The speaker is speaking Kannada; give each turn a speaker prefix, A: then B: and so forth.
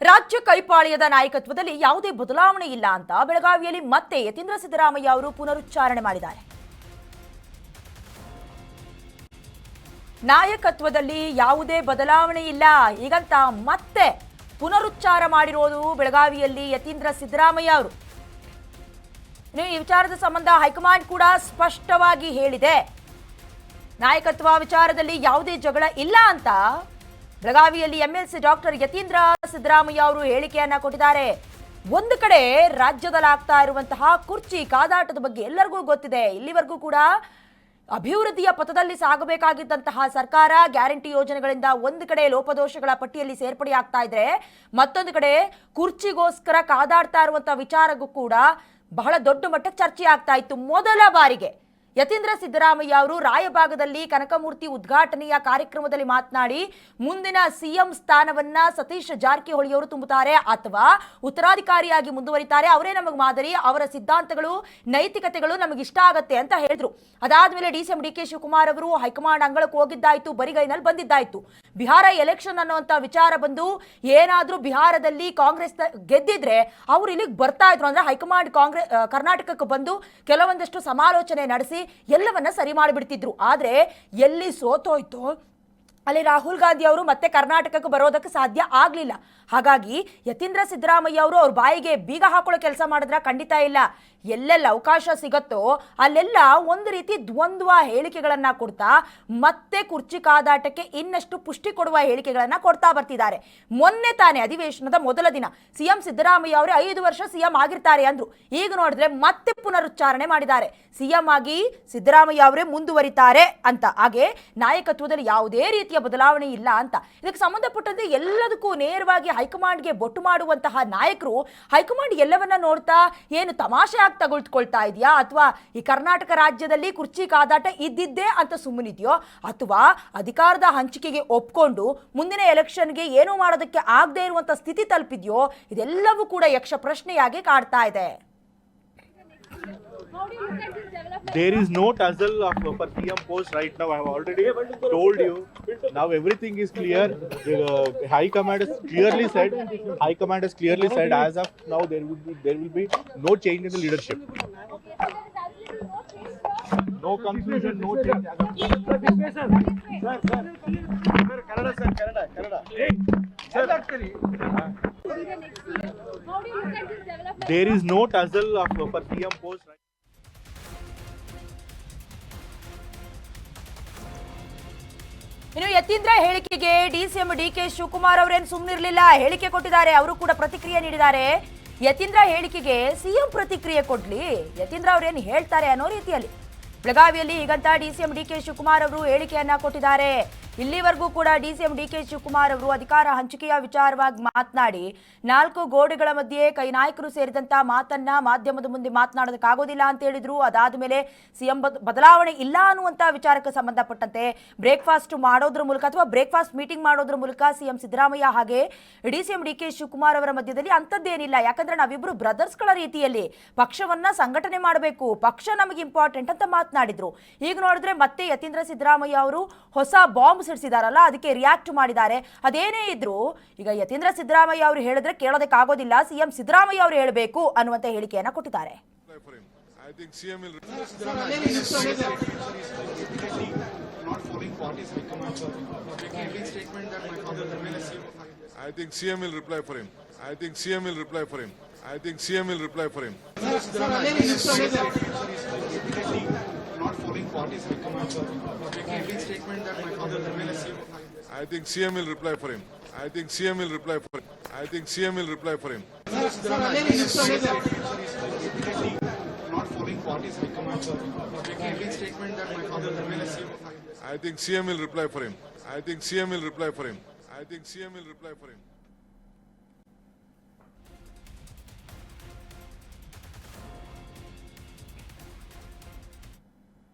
A: ರಾಜ್ಯ ಕೈಪಾಳ್ಯದ ನಾಯಕತ್ವದಲ್ಲಿ ಯಾವುದೇ ಬದಲಾವಣೆ ಇಲ್ಲ ಅಂತ ಬೆಳಗಾವಿಯಲ್ಲಿ ಮತ್ತೆ ಯತೀಂದ್ರ ಸಿದ್ದರಾಮಯ್ಯ ಅವರು ಪುನರುಚ್ಚಾರಣೆ ಮಾಡಿದ್ದಾರೆ. ನಾಯಕತ್ವದಲ್ಲಿ ಯಾವುದೇ ಬದಲಾವಣೆ ಇಲ್ಲ. ಹೀಗಂತ ಮತ್ತೆ ಪುನರುಚ್ಚಾರ ಮಾಡಿರೋದು ಬೆಳಗಾವಿಯಲ್ಲಿ ಯತೀಂದ್ರ ಸಿದ್ದರಾಮಯ್ಯ ಅವರು. ಈ ವಿಚಾರದ ಸಂಬಂಧ ಹೈಕಮಾಂಡ್ ಕೂಡ ಸ್ಪಷ್ಟವಾಗಿ ಹೇಳಿದೆ. ನಾಯಕತ್ವ ವಿಚಾರದಲ್ಲಿ ಯಾವುದೇ ಜಗಳ ಇಲ್ಲ ಅಂತ ಬೆಳಗಾವಿಯಲ್ಲಿ ಎಂಎಲ್ಸಿ ಡಾಕ್ಟರ್ ಯತೀಂದ್ರ ಸಿದ್ದರಾಮಯ್ಯ ಅವರು ಹೇಳಿಕೆಯನ್ನ ಕೊಟ್ಟಿದ್ದಾರೆ. ಒಂದು ಕಡೆ ರಾಜ್ಯದಲ್ಲಿ ಆಗ್ತಾ ಇರುವಂತಹ ಕುರ್ಚಿ ಕಾದಾಟದ ಬಗ್ಗೆ ಎಲ್ಲರಿಗೂ ಗೊತ್ತಿದೆ. ಇಲ್ಲಿವರೆಗೂ ಕೂಡ ಅಭಿವೃದ್ಧಿಯ ಪಥದಲ್ಲಿ ಸಾಗಬೇಕಾಗಿದ್ದಂತಹ ಸರ್ಕಾರ ಗ್ಯಾರಂಟಿ ಯೋಜನೆಗಳಿಂದ ಒಂದು ಕಡೆ ಲೋಪದೋಷಗಳ ಪಟ್ಟಿಯಲ್ಲಿ ಸೇರ್ಪಡೆ ಆಗ್ತಾ ಇದ್ರೆ ಮತ್ತೊಂದು ಕಡೆ ಕುರ್ಚಿಗೋಸ್ಕರ ಕಾದಾಡ್ತಾ ಇರುವಂತಹ ವಿಚಾರಕ್ಕೂ ಕೂಡ ಬಹಳ ದೊಡ್ಡ ಮಟ್ಟಕ್ಕೆ ಚರ್ಚೆ ಆಗ್ತಾ ಇತ್ತು. ಮೊದಲ ಬಾರಿಗೆ ಯತೀಂದ್ರ ಸಿದ್ದರಾಮಯ್ಯ ಅವರು ರಾಯಭಾಗದಲ್ಲಿ ಕನಕಮೂರ್ತಿ ಉದ್ಘಾಟನೆಯ ಕಾರ್ಯಕ್ರಮದಲ್ಲಿ ಮಾತನಾಡಿ, ಮುಂದಿನ ಸಿಎಂ ಸ್ಥಾನವನ್ನ ಸತೀಶ್ ಜಾರಕಿಹೊಳಿ ಅವರು ತುಂಬುತ್ತಾರೆ ಅಥವಾ ಉತ್ತರಾಧಿಕಾರಿಯಾಗಿ ಮುಂದುವರಿತಾರೆ. ಅವರೇ ನಮಗೆ ಮಾದರಿ, ಅವರ ಸಿದ್ಧಾಂತಗಳು, ನೈತಿಕತೆಗಳು ನಮಗೆ ಇಷ್ಟ ಆಗತ್ತೆ ಅಂತ ಹೇಳಿದ್ರು. ಅದಾದ್ಮೇಲೆ D C M D K Shivakumar ಅವರು ಹೈಕಮಾಂಡ್ ಅಂಗಳಕ್ಕೆ ಹೋಗಿದ್ದಾಯ್ತು, ಬರಿಗೈನಲ್ಲಿ ಬಂದಿದ್ದಾಯ್ತು. ಬಿಹಾರ ಎಲೆಕ್ಷನ್ ಅನ್ನುವಂತ ವಿಚಾರ ಬಂದು ಏನಾದ್ರೂ ಬಿಹಾರದಲ್ಲಿ ಕಾಂಗ್ರೆಸ್ ಗೆದ್ದಿದ್ರೆ ಅವರು ಇಲ್ಲಿಗೆ ಬರ್ತಾ ಇದ್ರು. ಅಂದ್ರೆ ಹೈಕಮಾಂಡ್ ಕಾಂಗ್ರೆಸ್ ಕರ್ನಾಟಕಕ್ಕೆ ಬಂದು ಕೆಲವೊಂದಷ್ಟು ಸಮಾಲೋಚನೆ ನಡೆಸಿ ಎಲ್ಲವನ್ನ ಸರಿ ಮಾಡಿಬಿಡ್ತಿದ್ರು. ಆದ್ರೆ ಎಲ್ಲಿ ಸೋತೋಯ್ತು ಅಲ್ಲಿ ರಾಹುಲ್ ಗಾಂಧಿ ಅವರು ಮತ್ತೆ ಕರ್ನಾಟಕಕ್ಕೆ ಬರೋದಕ್ಕೆ ಸಾಧ್ಯ ಆಗಲಿಲ್ಲ. ಹಾಗಾಗಿ ಯತೀಂದ್ರ ಸಿದ್ದರಾಮಯ್ಯ ಅವರು ಅವ್ರ ಬಾಯಿಗೆ ಬೀಗ ಹಾಕೊಳ್ಳೋ ಕೆಲಸ ಮಾಡಿದ್ರೆ ಖಂಡಿತ ಇಲ್ಲ. ಎಲ್ಲೆಲ್ಲ ಅವಕಾಶ ಸಿಗತ್ತೋ ಅಲ್ಲೆಲ್ಲ ಒಂದು ರೀತಿ ದ್ವಂದ್ವ ಹೇಳಿಕೆಗಳನ್ನು ಕೊಡ್ತಾ ಮತ್ತೆ ಕುರ್ಚಿ ಕಾದಾಟಕ್ಕೆ ಇನ್ನಷ್ಟು ಪುಷ್ಟಿ ಕೊಡುವ ಹೇಳಿಕೆಗಳನ್ನು ಕೊಡ್ತಾ ಬರ್ತಿದ್ದಾರೆ. ಮೊನ್ನೆ ತಾನೇ ಅಧಿವೇಶನದ ಮೊದಲ ದಿನ ಸಿಎಂ ಸಿದ್ದರಾಮಯ್ಯ ಅವರೇ ಐದು ವರ್ಷ ಸಿಎಂ ಆಗಿರ್ತಾರೆ ಅಂದ್ರು. ಈಗ ನೋಡಿದ್ರೆ ಮತ್ತೆ ಪುನರುಚ್ಚಾರಣೆ ಮಾಡಿದ್ದಾರೆ. ಸಿಎಂ ಆಗಿ ಸಿದ್ದರಾಮಯ್ಯ ಅವರೇ ಮುಂದುವರಿತಾರೆ ಅಂತ. ಹಾಗೆ ನಾಯಕತ್ವದಲ್ಲಿ ಯಾವುದೇ ರೀತಿಯ ಬದಲಾವಣೆ ಇಲ್ಲ ಅಂತ. ಇದಕ್ಕೆ ಸಂಬಂಧಪಟ್ಟಂತೆ ಎಲ್ಲದಕ್ಕೂ ನೇರವಾಗಿ ಹೈಕಮಾಂಡ್ಗೆ ಬೊಟ್ಟು ಮಾಡುವಂತಹ ನಾಯಕರು ಹೈಕಮಾಂಡ್ ಎಲ್ಲವನ್ನ ನೋಡ್ತಾ ಏನು ತಮಾಷೆ ಆಗಿ ತಗೊಳ್ಕೊಳ್ತಾ ಇದೆಯಾ? ಅಥವಾ ಈ ಕರ್ನಾಟಕ ರಾಜ್ಯದಲ್ಲಿ ಕುರ್ಚಿ ಕಾದಾಟ ಇದ್ದಿದ್ದೇ ಅಂತ ಸುಮ್ಮನಿದೆಯೋ? ಅಥವಾ ಅಧಿಕಾರದ ಹಂಚಿಕೆಗೆ ಒಪ್ಕೊಂಡು ಮುಂದಿನ ಎಲೆಕ್ಷನ್ಗೆ ಏನು ಮಾಡೋದಕ್ಕೆ ಆಗದೆ ಇರುವಂತ ಸ್ಥಿತಿ ತಲುಪಿದೆಯೋ? ಇದೆಲ್ಲವೂ ಕೂಡ ಯಕ್ಷ ಪ್ರಶ್ನೆಯಾಗಿ ಕಾಡ್ತಾ ಇದೆ.
B: There is no tussle of for PM post right now. I have already told you. Now everything is clear. The uh, High Command has clearly said. High Command has clearly said. As of now, there will be there will be no change in the leadership. No confusion, no change. As of There is no tussle of for PM post. Right
A: ಇನ್ನು ಯತೀಂದ್ರ ಹೇಳಿಕೆಗೆ ಡಿಸಿಎಂ ಡಿ ಕೆ ಶಿವಕುಮಾರ್ ಅವರೇನು ಸುಮ್ಮನಿರಲಿಲ್ಲ ಹೇಳಿಕೆ ಕೊಟ್ಟಿದ್ದಾರೆ, ಅವರು ಕೂಡ ಪ್ರತಿಕ್ರಿಯೆ ನೀಡಿದ್ದಾರೆ. ಯತೀಂದ್ರ ಹೇಳಿಕೆಗೆ ಸಿಎಂ ಪ್ರತಿಕ್ರಿಯೆ ಕೊಡ್ಲಿ, ಯತೀಂದ್ರ ಅವರೇನು ಹೇಳ್ತಾರೆ ಅನ್ನೋ ರೀತಿಯಲ್ಲಿ. ಬೆಳಗಾವಿಯಲ್ಲಿ ಹೀಗಂತ ಡಿಸಿಎಂ ಡಿ ಕೆ ಶಿವಕುಮಾರ್ ಅವರು ಹೇಳಿಕೆಯನ್ನ ಕೊಟ್ಟಿದ್ದಾರೆ. ಇಲ್ಲಿವರೆಗೂ ಕೂಡ ಡಿಸಿಎಂ ಡಿ ಕೆ ಶಿವಕುಮಾರ್ ಅವರು ಅಧಿಕಾರ ಹಂಚಿಕೆಯ ವಿಚಾರವಾಗಿ ಮಾತನಾಡಿ, ನಾಲ್ಕು ಗೋಡೆಗಳ ಮಧ್ಯೆ ಕೈ ನಾಯಕರು ಸೇರಿದಂತ ಮಾತನ್ನ ಮಾಧ್ಯಮದ ಮುಂದೆ ಮಾತನಾಡೋದಕ್ಕಾಗೋದಿಲ್ಲ ಅಂತ ಹೇಳಿದ್ರು. ಅದಾದ ಮೇಲೆ ಸಿಎಂ ಬದಲಾವಣೆ ಇಲ್ಲ ಅನ್ನುವಂತ ವಿಚಾರಕ್ಕೆ ಸಂಬಂಧಪಟ್ಟಂತೆ ಬ್ರೇಕ್ಫಾಸ್ಟ್ ಮಾಡೋದ್ರ ಮೂಲಕ ಅಥವಾ ಬ್ರೇಕ್ಫಾಸ್ಟ್ ಮೀಟಿಂಗ್ ಮಾಡೋದ್ರ ಮೂಲಕ ಸಿಎಂ ಸಿದ್ದರಾಮಯ್ಯ ಹಾಗೆ DCM C M D K Shivakumar ಅವರ ಮಧ್ಯದಲ್ಲಿ ಅಂಥದ್ದೇನಿಲ್ಲ. ಯಾಕಂದ್ರೆ ನಾವಿಬ್ರು ಬ್ರದರ್ಸ್ಗಳ ರೀತಿಯಲ್ಲಿ ಪಕ್ಷವನ್ನ ಸಂಘಟನೆ ಮಾಡಬೇಕು. ಪಕ್ಷ ನಮಗೆ ಇಂಪಾರ್ಟೆಂಟ್ ಅಂತ ಮಾತನಾಡಿದ್ರು. ಈಗ ನೋಡಿದ್ರೆ ಮತ್ತೆ ಯತೀಂದ್ರ ಸಿದ್ದರಾಮಯ್ಯ ಅವರು ಹೊಸ ಬಾಂಬ್ ಸಿಡಿಸಿದಾರಲ್ಲ ಅದಕ್ಕೆ ರಿಯಾಕ್ಟ್ ಮಾಡಿದ್ದಾರೆ ಅದೇನೇ ಇದ್ರು ಈಗ ಯತೀಂದ್ರ ಸಿದ್ದರಾಮಯ್ಯ ಅವರು ಹೇಳಿದ್ರೆ ಕೇಳೋದಕ್ಕೆ ಆಗೋದಿಲ್ಲ ಸಿಎಂ ಸಿದ್ದರಾಮಯ್ಯ ಅವರು ಹೇಳಬೇಕು ಅನ್ನುವಂತ ಹೇಳಿಕೆಯನ್ನ ಕೊಟ್ಟಿದ್ದಾರೆ
C: apply for him. I think CM will. I think CM will reply for him. I think CM will reply for him. I think CM will reply for him. I think CM will reply for him. I think CM will reply for him. I think CM will reply for him. I think CM will reply for him. I think CM will reply for him. I think CM will reply for him.